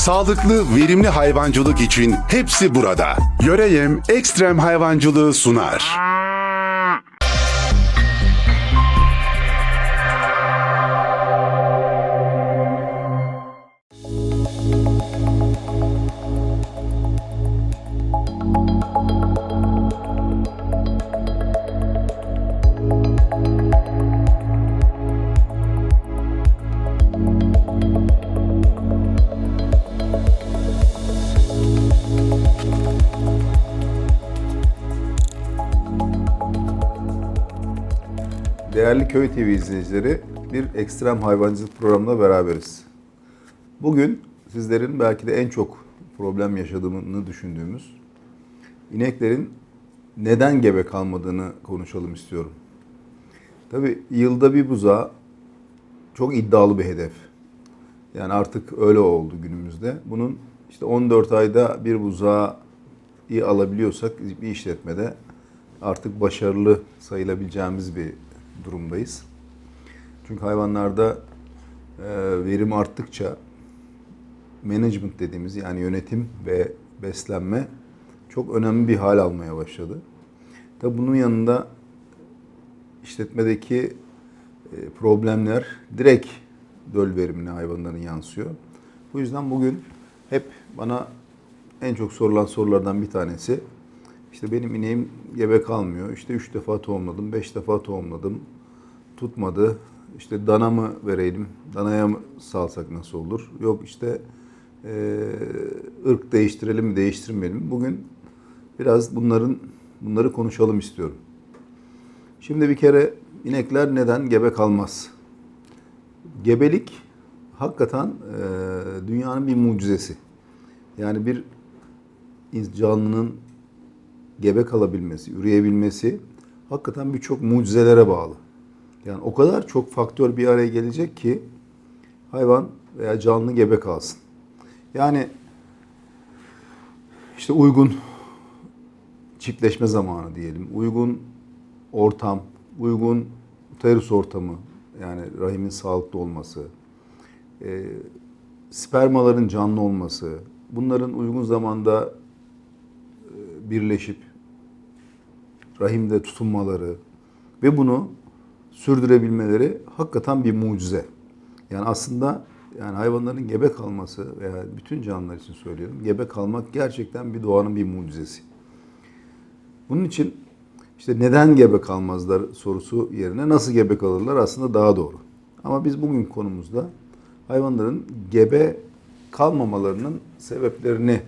Sağlıklı, verimli hayvancılık için hepsi burada. Yöreyem Ekstrem Hayvancılığı sunar. Köy TV izleyicileri, bir ekstrem hayvancılık programında beraberiz. Bugün sizlerin belki de en çok problem yaşadığını düşündüğümüz ineklerin neden gebe kalmadığını konuşalım istiyorum. Tabii yılda bir buzağı çok iddialı bir hedef. Yani artık öyle oldu günümüzde. Bunun işte 14 ayda bir buzağı iyi alabiliyorsak bir işletmede artık başarılı sayılabileceğimiz bir durumdayız. Çünkü hayvanlarda e, verim arttıkça management dediğimiz yani yönetim ve beslenme çok önemli bir hal almaya başladı. Tabi bunun yanında işletmedeki e, problemler direkt döl verimine hayvanların yansıyor. Bu yüzden bugün hep bana en çok sorulan sorulardan bir tanesi işte benim ineğim gebe kalmıyor. İşte üç defa tohumladım, beş defa tohumladım. Tutmadı. İşte dana mı vereydim, danaya mı salsak nasıl olur? Yok işte e, ırk değiştirelim mi, değiştirmeyelim? Bugün biraz bunların bunları konuşalım istiyorum. Şimdi bir kere inekler neden gebe kalmaz? Gebelik hakikaten e, dünyanın bir mucizesi. Yani bir canlının gebe kalabilmesi, üreyebilmesi hakikaten birçok mucizelere bağlı. Yani o kadar çok faktör bir araya gelecek ki hayvan veya canlı gebe kalsın. Yani işte uygun çiftleşme zamanı diyelim, uygun ortam, uygun uterus ortamı yani rahimin sağlıklı olması, e, spermaların canlı olması, bunların uygun zamanda e, birleşip rahimde tutunmaları ve bunu sürdürebilmeleri hakikaten bir mucize. Yani aslında yani hayvanların gebe kalması veya bütün canlılar için söylüyorum. Gebe kalmak gerçekten bir doğanın bir mucizesi. Bunun için işte neden gebe kalmazlar sorusu yerine nasıl gebe kalırlar aslında daha doğru. Ama biz bugün konumuzda hayvanların gebe kalmamalarının sebeplerini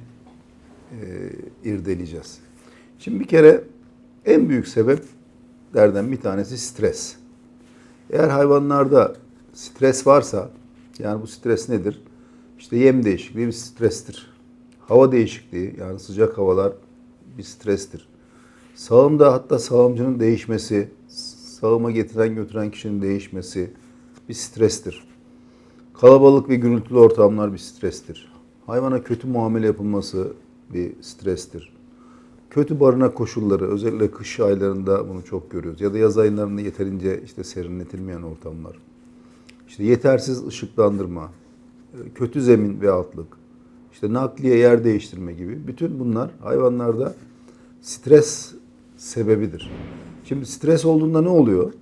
e, irdeleyeceğiz. Şimdi bir kere en büyük sebeplerden bir tanesi stres. Eğer hayvanlarda stres varsa, yani bu stres nedir? İşte yem değişikliği bir strestir. Hava değişikliği, yani sıcak havalar bir strestir. Sağımda hatta sağımcının değişmesi, sağıma getiren götüren kişinin değişmesi bir strestir. Kalabalık ve gürültülü ortamlar bir strestir. Hayvana kötü muamele yapılması bir strestir. Kötü barınak koşulları, özellikle kış aylarında bunu çok görüyoruz. Ya da yaz aylarında yeterince işte serinletilmeyen ortamlar. İşte yetersiz ışıklandırma, kötü zemin ve altlık, işte nakliye yer değiştirme gibi bütün bunlar hayvanlarda stres sebebidir. Şimdi stres olduğunda ne oluyor?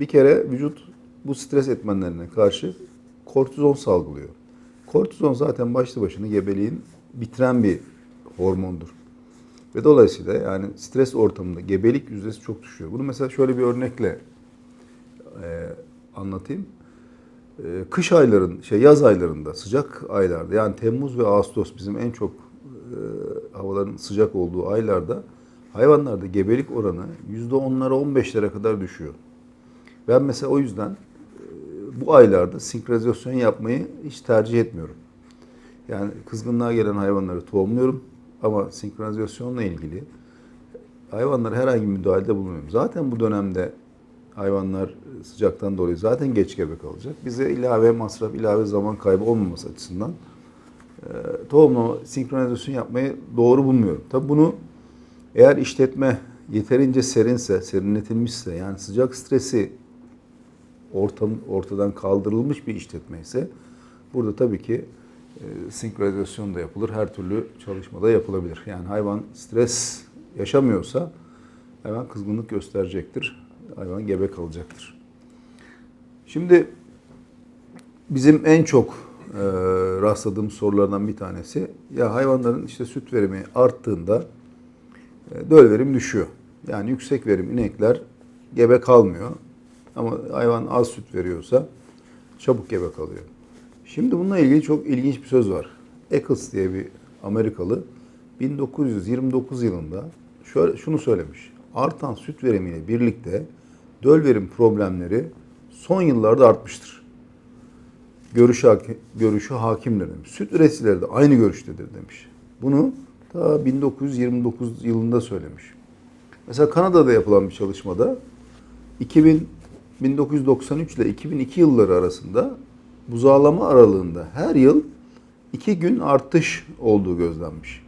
Bir kere vücut bu stres etmenlerine karşı kortizon salgılıyor. Kortizon zaten başlı başına gebeliğin bitiren bir hormondur. Ve dolayısıyla yani stres ortamında gebelik yüzdesi çok düşüyor. Bunu mesela şöyle bir örnekle e, anlatayım. E, kış ayların, şey yaz aylarında, sıcak aylarda yani Temmuz ve Ağustos bizim en çok e, havaların sıcak olduğu aylarda hayvanlarda gebelik oranı %10'lara 15'lere kadar düşüyor. Ben mesela o yüzden e, bu aylarda sinkronizasyon yapmayı hiç tercih etmiyorum. Yani kızgınlığa gelen hayvanları tohumluyorum ama sinkronizasyonla ilgili hayvanlara herhangi bir müdahalede bulunmuyorum. Zaten bu dönemde hayvanlar sıcaktan dolayı zaten geç gebe kalacak. Bize ilave masraf, ilave zaman kaybı olmaması açısından e, tohumlama, sinkronizasyon yapmayı doğru bulmuyorum. Tabi bunu eğer işletme yeterince serinse, serinletilmişse yani sıcak stresi ortam ortadan kaldırılmış bir işletme ise burada tabii ki e, senkronizasyon da yapılır. Her türlü çalışmada yapılabilir. Yani hayvan stres yaşamıyorsa hayvan kızgınlık gösterecektir. Hayvan gebe kalacaktır. Şimdi bizim en çok e, rastladığımız sorulardan bir tanesi ya hayvanların işte süt verimi arttığında e, döl verim düşüyor. Yani yüksek verim inekler gebe kalmıyor. Ama hayvan az süt veriyorsa çabuk gebe kalıyor. Şimdi bununla ilgili çok ilginç bir söz var. Eccles diye bir Amerikalı 1929 yılında şöyle şunu söylemiş. Artan süt verimiyle birlikte döl verim problemleri son yıllarda artmıştır. Görüşü, görüşü hakimdir demiş. Süt üreticileri de aynı görüştedir demiş. Bunu ta 1929 yılında söylemiş. Mesela Kanada'da yapılan bir çalışmada 2000 1993 ile 2002 yılları arasında buzağlama aralığında her yıl iki gün artış olduğu gözlenmiş.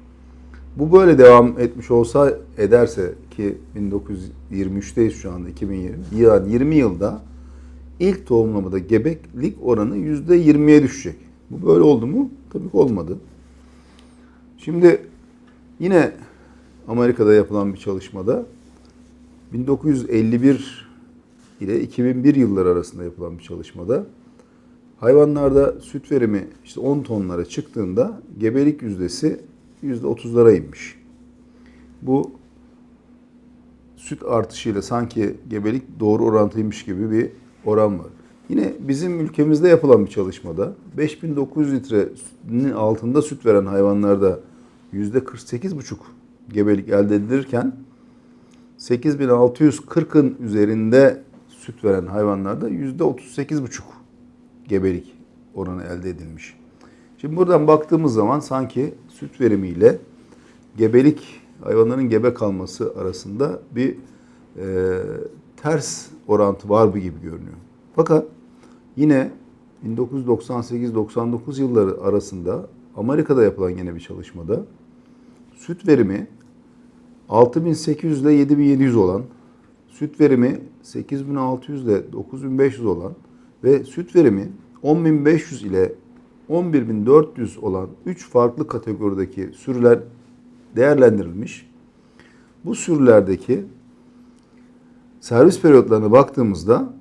Bu böyle devam etmiş olsa ederse ki 1923'teyiz şu anda 2020. Yani 20 yılda ilk tohumlamada gebeklik oranı %20'ye düşecek. Bu böyle oldu mu? Tabii ki olmadı. Şimdi yine Amerika'da yapılan bir çalışmada 1951 ile 2001 yılları arasında yapılan bir çalışmada hayvanlarda süt verimi işte 10 tonlara çıktığında gebelik yüzdesi %30'lara inmiş. Bu süt artışıyla sanki gebelik doğru orantıymış gibi bir oran var. Yine bizim ülkemizde yapılan bir çalışmada 5900 litrenin altında süt veren hayvanlarda %48,5 gebelik elde edilirken 8640'ın üzerinde süt veren hayvanlarda %38,5 gebelik oranı elde edilmiş. Şimdi buradan baktığımız zaman sanki süt verimiyle gebelik hayvanların gebe kalması arasında bir e, ters orantı var mı gibi görünüyor. Fakat yine 1998-99 yılları arasında Amerika'da yapılan yine bir çalışmada süt verimi 6800 ile 7700 olan, süt verimi 8600 ile 9500 olan ve süt verimi 10500 ile 11400 olan 3 farklı kategorideki sürüler değerlendirilmiş. Bu sürülerdeki servis periyotlarına baktığımızda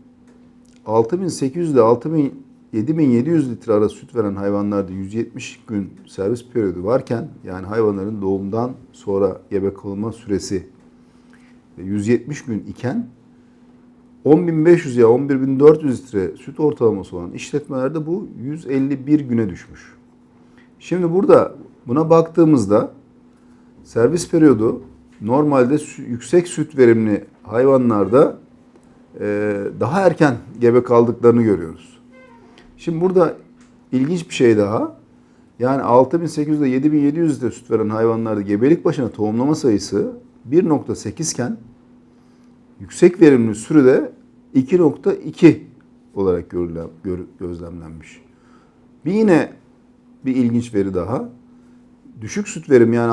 6800 ile 6000 7700 litre arası süt veren hayvanlarda 170 gün servis periyodu varken yani hayvanların doğumdan sonra gebe kalma süresi 170 gün iken 10.500 ya 11.400 litre süt ortalaması olan işletmelerde bu 151 güne düşmüş. Şimdi burada buna baktığımızda servis periyodu normalde yüksek süt verimli hayvanlarda e, daha erken gebe kaldıklarını görüyoruz. Şimdi burada ilginç bir şey daha. Yani 6800 ile 7700 litre süt veren hayvanlarda gebelik başına tohumlama sayısı 1.8 iken yüksek verimli sürüde 2.2 olarak görülen, gör- gözlemlenmiş. Bir yine bir ilginç veri daha. Düşük süt verim yani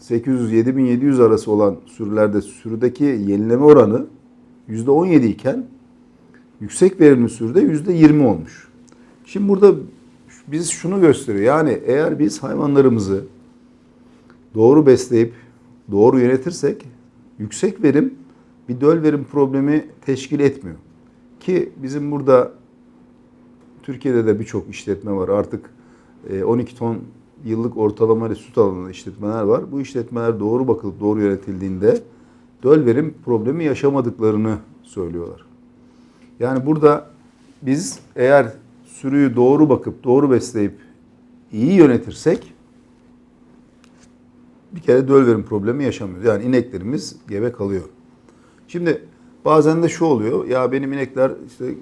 6800-7700 arası olan sürülerde sürüdeki yenileme oranı %17 iken yüksek verimli sürüde %20 olmuş. Şimdi burada biz şunu gösteriyor. Yani eğer biz hayvanlarımızı doğru besleyip doğru yönetirsek yüksek verim bir döl verim problemi teşkil etmiyor. Ki bizim burada Türkiye'de de birçok işletme var. Artık e, 12 ton yıllık ortalamayla süt alan işletmeler var. Bu işletmeler doğru bakılıp doğru yönetildiğinde döl verim problemi yaşamadıklarını söylüyorlar. Yani burada biz eğer sürüyü doğru bakıp doğru besleyip iyi yönetirsek bir kere döl verim problemi yaşamıyoruz. Yani ineklerimiz gebe kalıyor. Şimdi bazen de şu oluyor. Ya benim inekler işte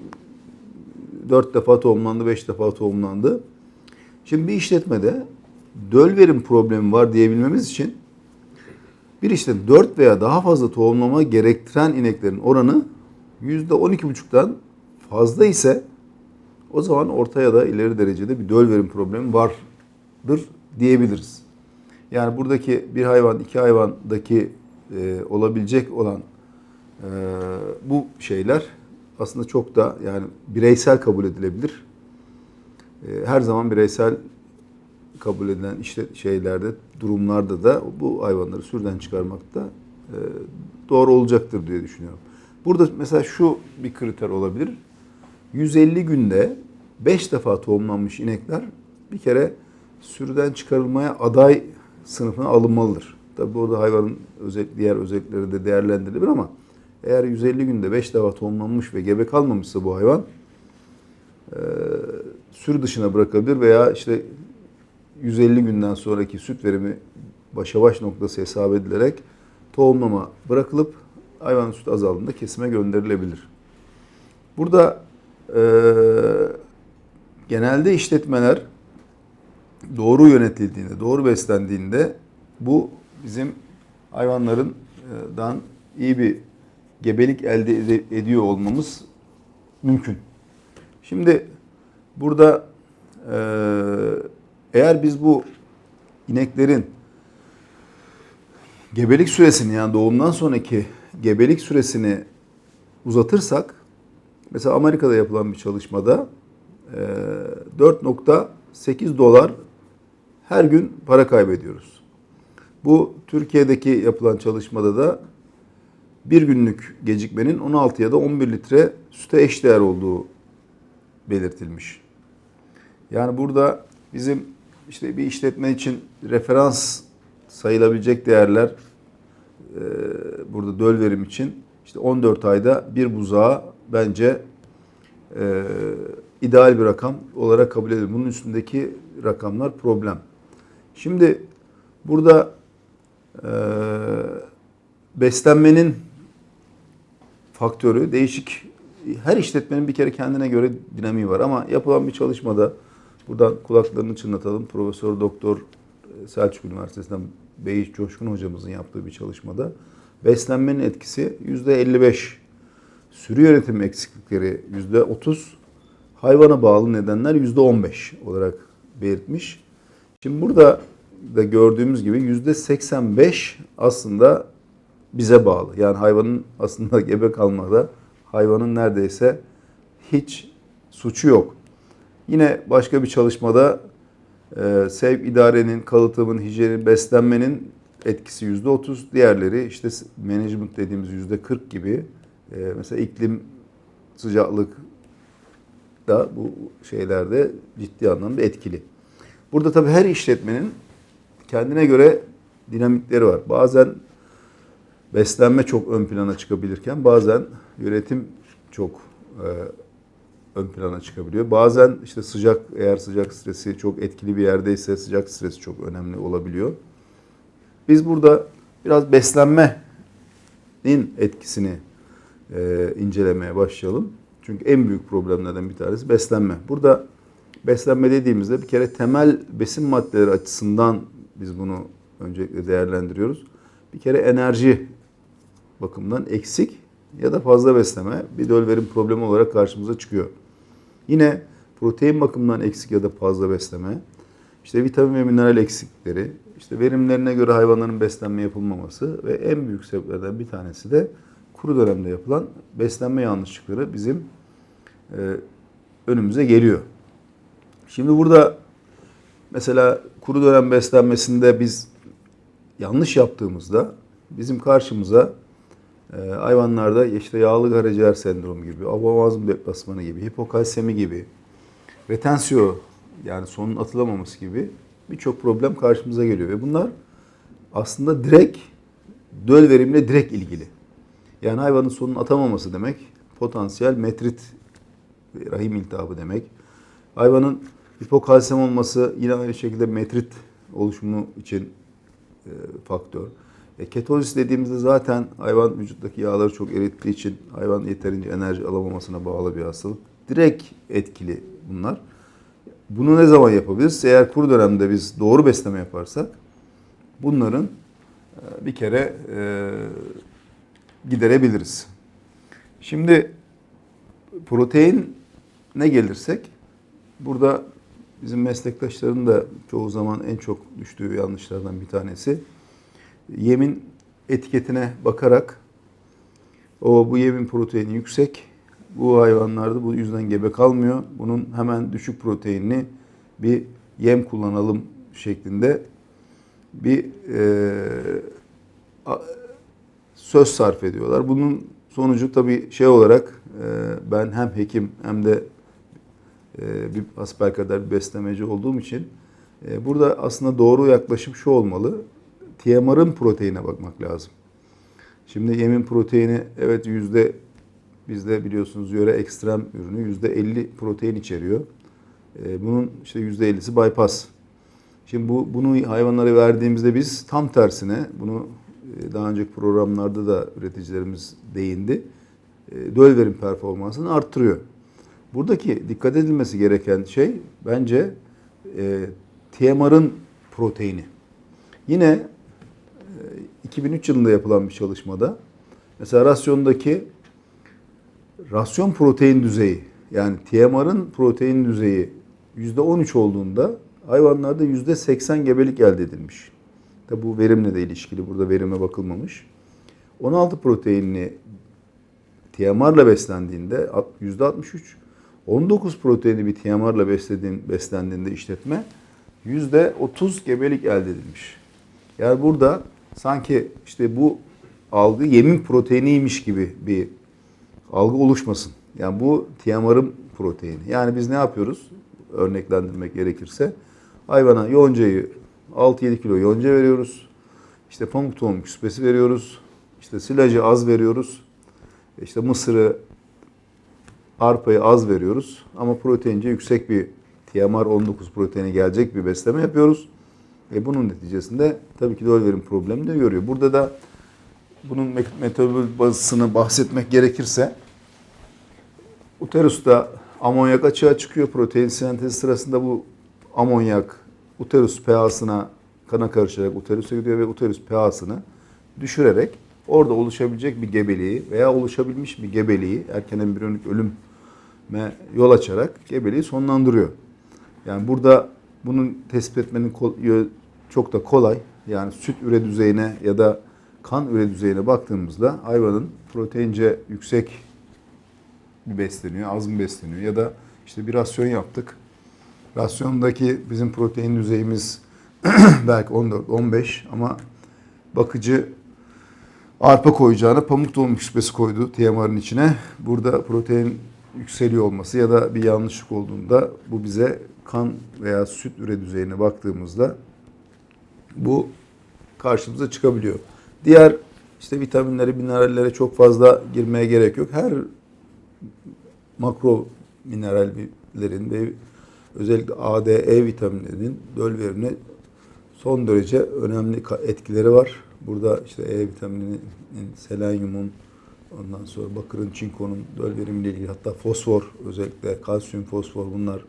4 defa tohumlandı, 5 defa tohumlandı. Şimdi bir işletmede döl verim problemi var diyebilmemiz için bir işte 4 veya daha fazla tohumlama gerektiren ineklerin oranı %12,5'tan fazla ise o zaman ortaya da ileri derecede bir döl verim problemi vardır diyebiliriz. Yani buradaki bir hayvan, iki hayvandaki e, olabilecek olan e, bu şeyler aslında çok da yani bireysel kabul edilebilir. e, her zaman bireysel kabul edilen işte şeylerde, durumlarda da bu hayvanları sürüden çıkarmakta e, doğru olacaktır diye düşünüyorum. Burada mesela şu bir kriter olabilir. 150 günde 5 defa tohumlanmış inekler bir kere sürüden çıkarılmaya aday sınıfına alınmalıdır. Tabi burada hayvanın özel, diğer özellikleri de değerlendirilebilir ama eğer 150 günde 5 defa tohumlanmış ve gebe kalmamışsa bu hayvan e, sürü dışına bırakabilir veya işte 150 günden sonraki süt verimi başa baş noktası hesap edilerek tohumlama bırakılıp hayvanın süt azaldığında kesime gönderilebilir. Burada e, genelde işletmeler doğru yönetildiğinde, doğru beslendiğinde bu bizim hayvanlarından iyi bir gebelik elde ediyor olmamız mümkün. Şimdi burada e, eğer biz bu ineklerin gebelik süresini yani doğumdan sonraki gebelik süresini uzatırsak mesela Amerika'da yapılan bir çalışmada e, 4.8 dolar her gün para kaybediyoruz. Bu Türkiye'deki yapılan çalışmada da bir günlük gecikmenin 16 ya da 11 litre süte eşdeğer olduğu belirtilmiş. Yani burada bizim işte bir işletme için referans sayılabilecek değerler e, burada döl verim için işte 14 ayda bir buzağı bence e, ideal bir rakam olarak kabul edilir. Bunun üstündeki rakamlar problem. Şimdi burada e, beslenmenin faktörü değişik. Her işletmenin bir kere kendine göre dinamiği var ama yapılan bir çalışmada buradan kulaklarını çınlatalım. Profesör Doktor e, Selçuk Üniversitesi'nden Beyiş Coşkun hocamızın yaptığı bir çalışmada beslenmenin etkisi %55. Sürü yönetimi eksiklikleri %30. Hayvana bağlı nedenler %15 olarak belirtmiş. Şimdi burada da gördüğümüz gibi %85 aslında bize bağlı. Yani hayvanın aslında gebe kalmada hayvanın neredeyse hiç suçu yok. Yine başka bir çalışmada e, sevk idarenin, kalıtımın, hijyenin, beslenmenin etkisi yüzde otuz. Diğerleri işte management dediğimiz yüzde kırk gibi. E, mesela iklim, sıcaklık da bu şeylerde ciddi anlamda etkili. Burada tabii her işletmenin kendine göre dinamikleri var. Bazen beslenme çok ön plana çıkabilirken bazen yönetim çok e, ön plana çıkabiliyor. Bazen işte sıcak eğer sıcak stresi çok etkili bir yerdeyse sıcak stresi çok önemli olabiliyor. Biz burada biraz beslenmenin etkisini e, incelemeye başlayalım. Çünkü en büyük problemlerden bir tanesi beslenme. Burada beslenme dediğimizde bir kere temel besin maddeleri açısından biz bunu öncelikle değerlendiriyoruz. Bir kere enerji bakımından eksik ya da fazla besleme bir döl verim problemi olarak karşımıza çıkıyor. Yine protein bakımından eksik ya da fazla besleme, işte vitamin ve mineral eksiklikleri, işte verimlerine göre hayvanların beslenme yapılmaması ve en büyük sebeplerden bir tanesi de kuru dönemde yapılan beslenme yanlışlıkları bizim e, önümüze geliyor. Şimdi burada mesela kuru dönem beslenmesinde biz yanlış yaptığımızda bizim karşımıza e, hayvanlarda işte yağlı karaciğer sendromu gibi, avamazm deplasmanı gibi, hipokalsemi gibi, retensio yani sonun atılamaması gibi birçok problem karşımıza geliyor. Ve bunlar aslında direkt döl verimle direkt ilgili. Yani hayvanın sonun atamaması demek potansiyel metrit rahim iltihabı demek. Hayvanın hipokalsem olması yine aynı şekilde metrit oluşumu için e, faktör. E, ketozis dediğimizde zaten hayvan vücuttaki yağları çok erittiği için hayvan yeterince enerji alamamasına bağlı bir hastalık. Direkt etkili bunlar. Bunu ne zaman yapabiliriz? Eğer kuru dönemde biz doğru besleme yaparsak bunların e, bir kere e, giderebiliriz. Şimdi protein ne gelirsek burada bizim meslektaşların da çoğu zaman en çok düştüğü yanlışlardan bir tanesi yemin etiketine bakarak o bu yemin proteini yüksek bu hayvanlarda bu yüzden gebe kalmıyor. Bunun hemen düşük proteinli bir yem kullanalım şeklinde bir e, a- söz sarf ediyorlar. Bunun sonucu tabii şey olarak e, ben hem hekim hem de bir asbelkader bir beslemeci olduğum için e, burada aslında doğru yaklaşım şu olmalı. TMR'ın proteinine bakmak lazım. Şimdi yemin proteini evet yüzde bizde biliyorsunuz yöre ekstrem ürünü yüzde 50 protein içeriyor. E, bunun işte yüzde 50'si bypass. Şimdi bu bunu hayvanlara verdiğimizde biz tam tersine bunu e, daha önceki programlarda da üreticilerimiz değindi. E, Döl verim performansını arttırıyor. Buradaki dikkat edilmesi gereken şey bence e, TMR'ın proteini. Yine e, 2003 yılında yapılan bir çalışmada mesela rasyondaki rasyon protein düzeyi yani TMR'ın protein düzeyi %13 olduğunda hayvanlarda %80 gebelik elde edilmiş. Tabi bu verimle de ilişkili. Burada verime bakılmamış. 16 proteinli TMR'la beslendiğinde %63, 19 proteinli bir TMR'la beslendiğinde işletme %30 gebelik elde edilmiş. Yani burada sanki işte bu algı yemin proteiniymiş gibi bir algı oluşmasın. Yani bu TMR'ın proteini. Yani biz ne yapıyoruz? Örneklendirmek gerekirse hayvana yoncayı 6-7 kilo yonca veriyoruz. İşte pamuk tohum küspesi veriyoruz. İşte silajı az veriyoruz. İşte mısırı, arpayı az veriyoruz. Ama proteince yüksek bir TMR 19 proteini gelecek bir besleme yapıyoruz. E bunun neticesinde tabii ki döl verim problemi de görüyor. Burada da bunun met- metabolizmasını bahsetmek gerekirse uterusta amonyak açığa çıkıyor. Protein sentezi sırasında bu amonyak uterus pH'sına kana karışarak uterüse gidiyor ve uterus pH'sını düşürerek orada oluşabilecek bir gebeliği veya oluşabilmiş bir gebeliği erken embriyonik ölüme yol açarak gebeliği sonlandırıyor. Yani burada bunun tespit etmenin çok da kolay. Yani süt üre düzeyine ya da kan üre düzeyine baktığımızda hayvanın proteince yüksek bir besleniyor, az mı besleniyor ya da işte bir rasyon yaptık. Rasyondaki bizim protein düzeyimiz belki 14-15 ama bakıcı arpa koyacağına pamuk tohum küspesi koydu TMR'ın içine. Burada protein yükseliyor olması ya da bir yanlışlık olduğunda bu bize kan veya süt üre düzeyine baktığımızda bu karşımıza çıkabiliyor. Diğer işte vitaminlere, minerallere çok fazla girmeye gerek yok. Her makro minerallerin ve özellikle A, D, E vitaminlerinin döl son derece önemli etkileri var. Burada işte E vitamininin, selenyumun, ondan sonra bakırın, çinkonun döl verimiyle ilgili hatta fosfor özellikle kalsiyum, fosfor bunlar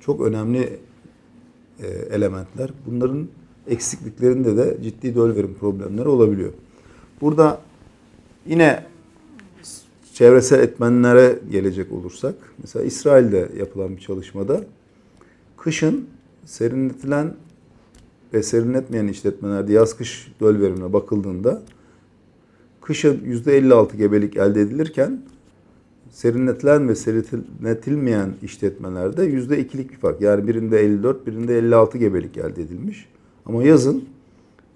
çok önemli e, elementler. Bunların eksikliklerinde de ciddi döl verim problemleri olabiliyor. Burada yine çevresel etmenlere gelecek olursak, mesela İsrail'de yapılan bir çalışmada kışın serinletilen ve serinletmeyen işletmelerde yaz kış döl verimine bakıldığında kışın %56 gebelik elde edilirken serinletilen ve serinletilmeyen işletmelerde %2'lik bir fark. Yani birinde 54, birinde 56 gebelik elde edilmiş. Ama yazın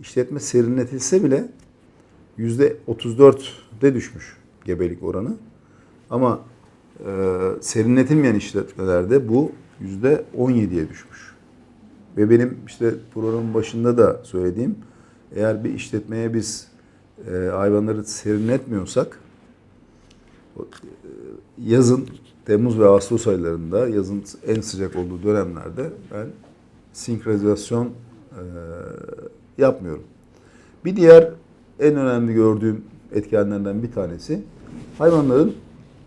işletme serinletilse bile %34'de düşmüş gebelik oranı. Ama e, serinletilmeyen işletmelerde bu %17'ye düşmüş. Ve benim işte programın başında da söylediğim eğer bir işletmeye biz e, hayvanları serinletmiyorsak e, yazın Temmuz ve Ağustos aylarında yazın en sıcak olduğu dönemlerde ben sinkronizasyon e, yapmıyorum. Bir diğer en önemli gördüğüm etkenlerden bir tanesi hayvanların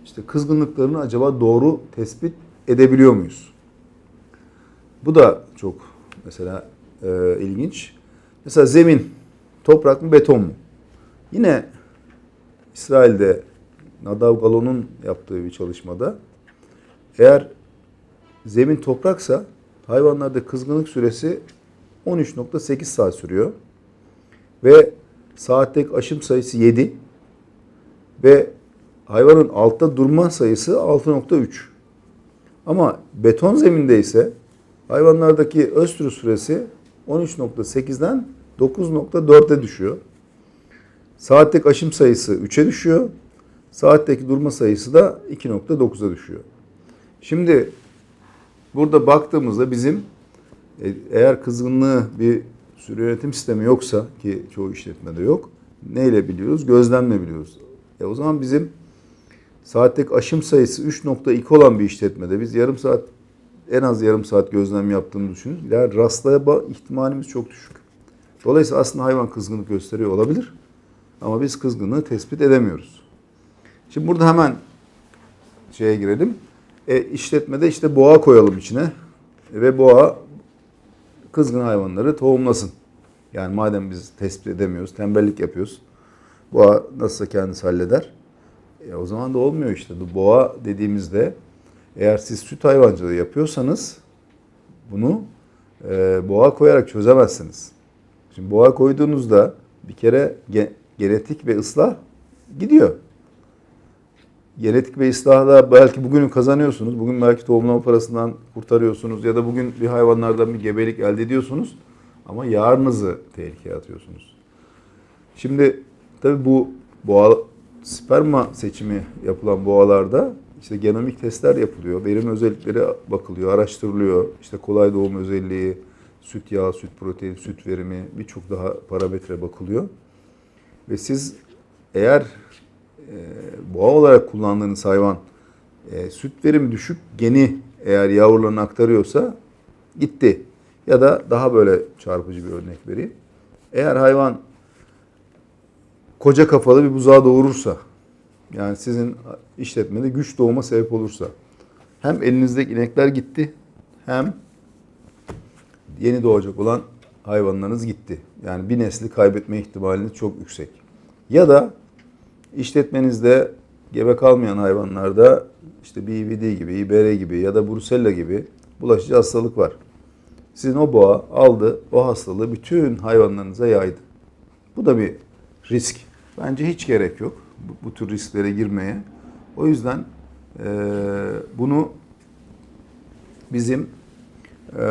işte kızgınlıklarını acaba doğru tespit edebiliyor muyuz? Bu da çok mesela e, ilginç. Mesela zemin toprak mı beton mu? Yine İsrail'de Nadav Galon'un yaptığı bir çalışmada eğer zemin topraksa hayvanlarda kızgınlık süresi 13.8 saat sürüyor. Ve saatteki aşım sayısı 7 ve hayvanın altta durma sayısı 6.3. Ama beton zeminde ise hayvanlardaki östrü süresi 13.8'den 9.4'e düşüyor. Saatlik aşım sayısı 3'e düşüyor. Saatteki durma sayısı da 2.9'a düşüyor. Şimdi burada baktığımızda bizim e, eğer kızgınlığı bir sürü yönetim sistemi yoksa ki çoğu işletmede yok. Neyle biliyoruz? Gözlemle biliyoruz. E o zaman bizim saatlik aşım sayısı 3.2 olan bir işletmede biz yarım saat en az yarım saat gözlem yaptığımızı düşünün. Yani rastlama ihtimalimiz çok düşük. Dolayısıyla aslında hayvan kızgınlık gösteriyor olabilir. Ama biz kızgınlığı tespit edemiyoruz. Şimdi burada hemen şeye girelim. E, işletmede işte boğa koyalım içine. Ve boğa kızgın hayvanları tohumlasın. Yani madem biz tespit edemiyoruz, tembellik yapıyoruz. Boğa nasılsa kendisi halleder. E, o zaman da olmuyor işte. Boğa dediğimizde eğer siz süt hayvancılığı yapıyorsanız bunu e, boğa koyarak çözemezsiniz. Şimdi boğa koyduğunuzda bir kere ge- genetik ve ıslah gidiyor. Genetik ve ıslahla belki bugünü kazanıyorsunuz. Bugün belki tohumlama parasından kurtarıyorsunuz ya da bugün bir hayvanlardan bir gebelik elde ediyorsunuz. Ama yarınızı tehlikeye atıyorsunuz. Şimdi tabii bu boğa sperma seçimi yapılan boğalarda işte genomik testler yapılıyor. Verim özellikleri bakılıyor, araştırılıyor. İşte kolay doğum özelliği, süt yağı, süt protein, süt verimi birçok daha parametre bakılıyor. Ve siz eğer e, boğa olarak kullandığınız hayvan e, süt verimi düşük geni eğer yavrularına aktarıyorsa gitti. Ya da daha böyle çarpıcı bir örnek vereyim. Eğer hayvan koca kafalı bir buzağı doğurursa, yani sizin işletmede güç doğuma sebep olursa, hem elinizdeki inekler gitti, hem yeni doğacak olan hayvanlarınız gitti. Yani bir nesli kaybetme ihtimaliniz çok yüksek. Ya da işletmenizde gebe kalmayan hayvanlarda işte BVD gibi, IBR gibi ya da Brusella gibi bulaşıcı hastalık var. Sizin o boğa aldı, o hastalığı bütün hayvanlarınıza yaydı. Bu da bir risk. Bence hiç gerek yok bu, bu tür risklere girmeye. O yüzden e, bunu bizim e,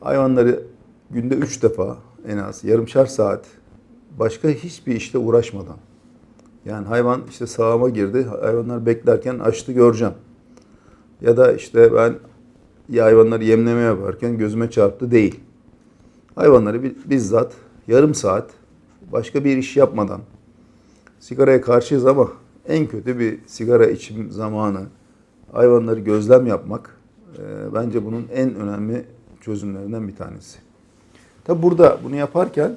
hayvanları günde üç defa en az yarımşar saat başka hiçbir işle uğraşmadan. Yani hayvan işte sağıma girdi, hayvanlar beklerken açtı göreceğim. Ya da işte ben ya hayvanları yemleme yaparken gözüme çarptı değil. Hayvanları bi- bizzat yarım saat başka bir iş yapmadan sigaraya karşıyız ama en kötü bir sigara içim zamanı hayvanları gözlem yapmak e, bence bunun en önemli çözümlerinden bir tanesi. Tabi burada bunu yaparken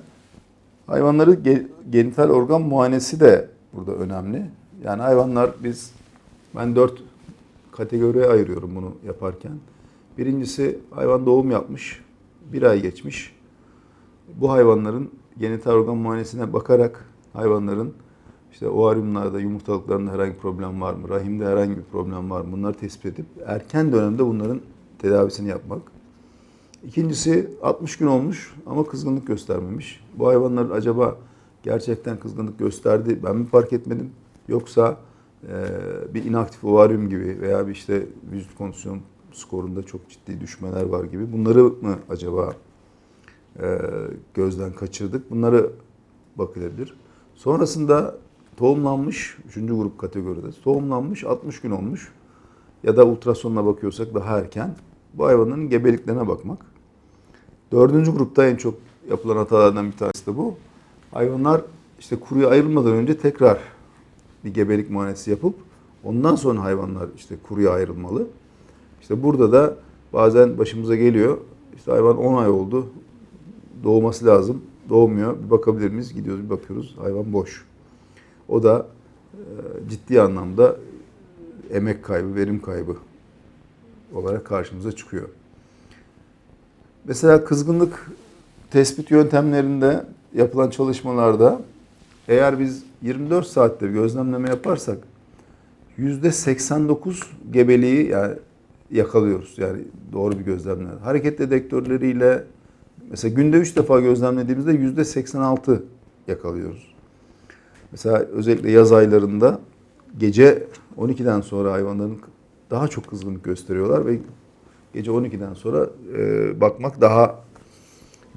hayvanları ge- genital organ muayenesi de burada önemli. Yani hayvanlar biz ben dört kategoriye ayırıyorum bunu yaparken. Birincisi hayvan doğum yapmış, bir ay geçmiş. Bu hayvanların genital organ muayenesine bakarak hayvanların işte ovaryumlarda, yumurtalıklarında herhangi bir problem var mı, rahimde herhangi bir problem var mı bunları tespit edip erken dönemde bunların tedavisini yapmak. İkincisi 60 gün olmuş ama kızgınlık göstermemiş. Bu hayvanlar acaba gerçekten kızgınlık gösterdi ben mi fark etmedim yoksa e, bir inaktif ovaryum gibi veya bir işte vücut kondisyon skorunda çok ciddi düşmeler var gibi bunları mı acaba e, gözden kaçırdık? Bunları bakılabilir. Sonrasında tohumlanmış, üçüncü grup kategoride tohumlanmış 60 gün olmuş ya da ultrasonla bakıyorsak daha erken bu hayvanların gebeliklerine bakmak. Dördüncü grupta en çok yapılan hatalardan bir tanesi de bu. Hayvanlar işte kuruya ayrılmadan önce tekrar bir gebelik muayenesi yapıp ondan sonra hayvanlar işte kuruya ayrılmalı. İşte burada da bazen başımıza geliyor. İşte hayvan 10 ay oldu. Doğması lazım. Doğmuyor. Bir bakabilir miyiz? Gidiyoruz bir bakıyoruz. Hayvan boş. O da e, ciddi anlamda emek kaybı, verim kaybı olarak karşımıza çıkıyor. Mesela kızgınlık tespit yöntemlerinde yapılan çalışmalarda eğer biz 24 saatte bir gözlemleme yaparsak %89 gebeliği yani yakalıyoruz. Yani doğru bir gözlemle. Hareket dedektörleriyle mesela günde 3 defa gözlemlediğimizde %86 yakalıyoruz. Mesela özellikle yaz aylarında gece 12'den sonra hayvanların daha çok kızgınlık gösteriyorlar ve gece 12'den sonra e, bakmak daha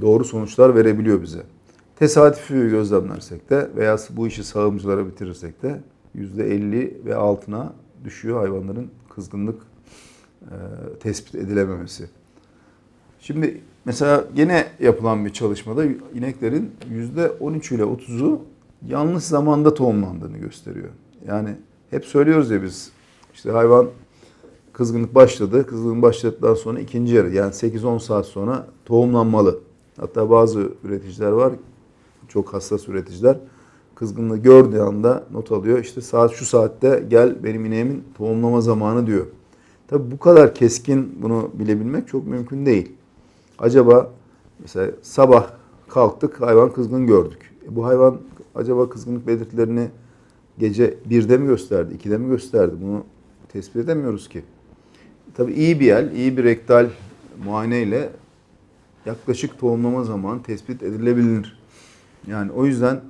doğru sonuçlar verebiliyor bize. Tesadüfi gözlemlersek de veya bu işi sağımcılara bitirirsek de %50 ve altına düşüyor hayvanların kızgınlık e, tespit edilememesi. Şimdi mesela gene yapılan bir çalışmada ineklerin %13 ile 30'u yanlış zamanda tohumlandığını gösteriyor. Yani hep söylüyoruz ya biz işte hayvan kızgınlık başladı. Kızgınlık başladıktan sonra ikinci yarı yani 8-10 saat sonra tohumlanmalı. Hatta bazı üreticiler var çok hassas üreticiler kızgınlığı gördüğü anda not alıyor. İşte saat şu saatte gel benim ineğimin tohumlama zamanı diyor. Tabi bu kadar keskin bunu bilebilmek çok mümkün değil. Acaba mesela sabah kalktık hayvan kızgın gördük. E bu hayvan acaba kızgınlık belirtilerini gece 1'de mi gösterdi, 2'de mi gösterdi? Bunu tespit edemiyoruz ki. Tabii iyi bir el, iyi bir rektal muayene ile yaklaşık tohumlama zamanı tespit edilebilir. Yani o yüzden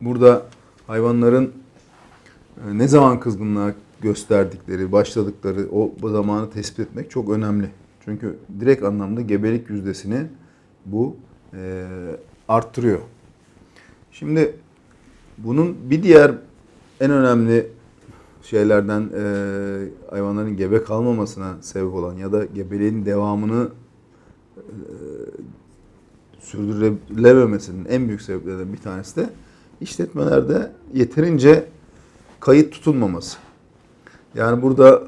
burada hayvanların e, ne zaman kızgınlığa gösterdikleri, başladıkları o zamanı tespit etmek çok önemli. Çünkü direkt anlamda gebelik yüzdesini bu e, arttırıyor. Şimdi bunun bir diğer en önemli şeylerden e, hayvanların gebe kalmamasına sebep olan ya da gebeliğin devamını e, sürdürülememesinin en büyük sebeplerinden bir tanesi de işletmelerde yeterince kayıt tutulmaması. Yani burada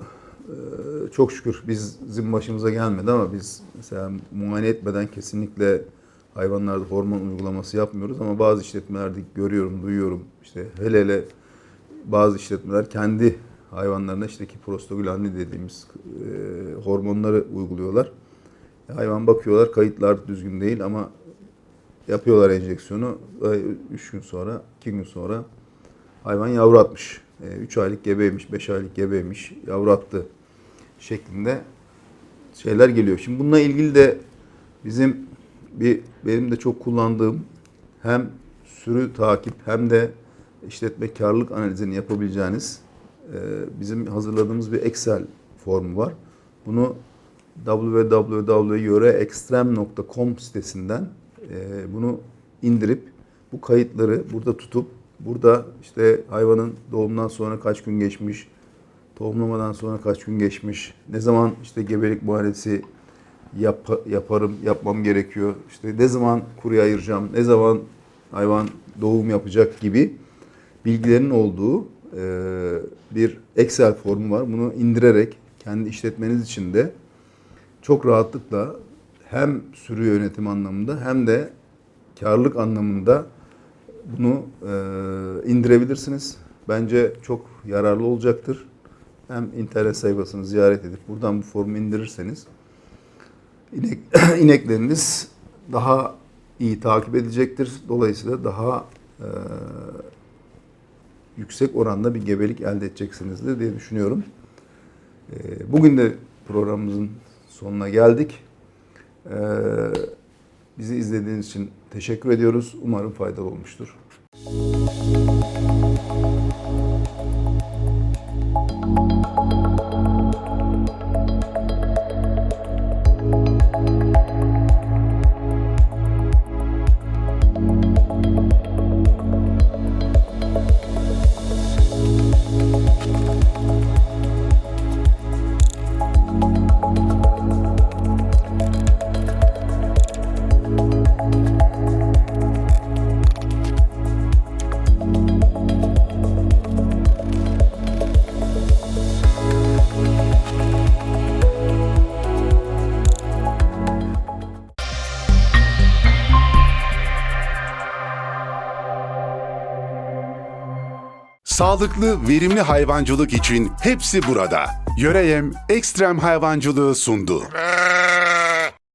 çok şükür bizim başımıza gelmedi ama biz mesela muayene etmeden kesinlikle hayvanlarda hormon uygulaması yapmıyoruz ama bazı işletmelerde görüyorum, duyuyorum. İşte hele hele bazı işletmeler kendi hayvanlarına işte ki prostaglandin dediğimiz e, hormonları uyguluyorlar. Hayvan bakıyorlar kayıtlar düzgün değil ama yapıyorlar enjeksiyonu. 3 gün sonra, 2 gün sonra hayvan yavru atmış. 3 aylık gebeymiş, 5 aylık gebeymiş, yavru attı şeklinde şeyler geliyor. Şimdi bununla ilgili de bizim bir benim de çok kullandığım hem sürü takip hem de işletme karlılık analizini yapabileceğiniz e, bizim hazırladığımız bir Excel formu var. Bunu www.yöreextrem.com sitesinden e, bunu indirip bu kayıtları burada tutup burada işte hayvanın doğumdan sonra kaç gün geçmiş, tohumlamadan sonra kaç gün geçmiş, ne zaman işte gebelik muayenesi yap, yaparım, yapmam gerekiyor, işte ne zaman kuruya ayıracağım, ne zaman hayvan doğum yapacak gibi bilgilerin olduğu e, bir Excel formu var. Bunu indirerek kendi işletmeniz için de çok rahatlıkla hem sürü yönetim anlamında hem de karlılık anlamında bunu e, indirebilirsiniz. Bence çok yararlı olacaktır. Hem internet sayfasını ziyaret edip buradan bu formu indirirseniz inek, inekleriniz daha iyi takip edecektir. Dolayısıyla daha e, yüksek oranda bir gebelik elde edeceksinizdir diye düşünüyorum. E, bugün de programımızın sonuna geldik. E, bizi izlediğiniz için teşekkür ediyoruz. Umarım faydalı olmuştur. Sağlıklı, verimli hayvancılık için hepsi burada. Yöreyem Ekstrem Hayvancılığı sundu.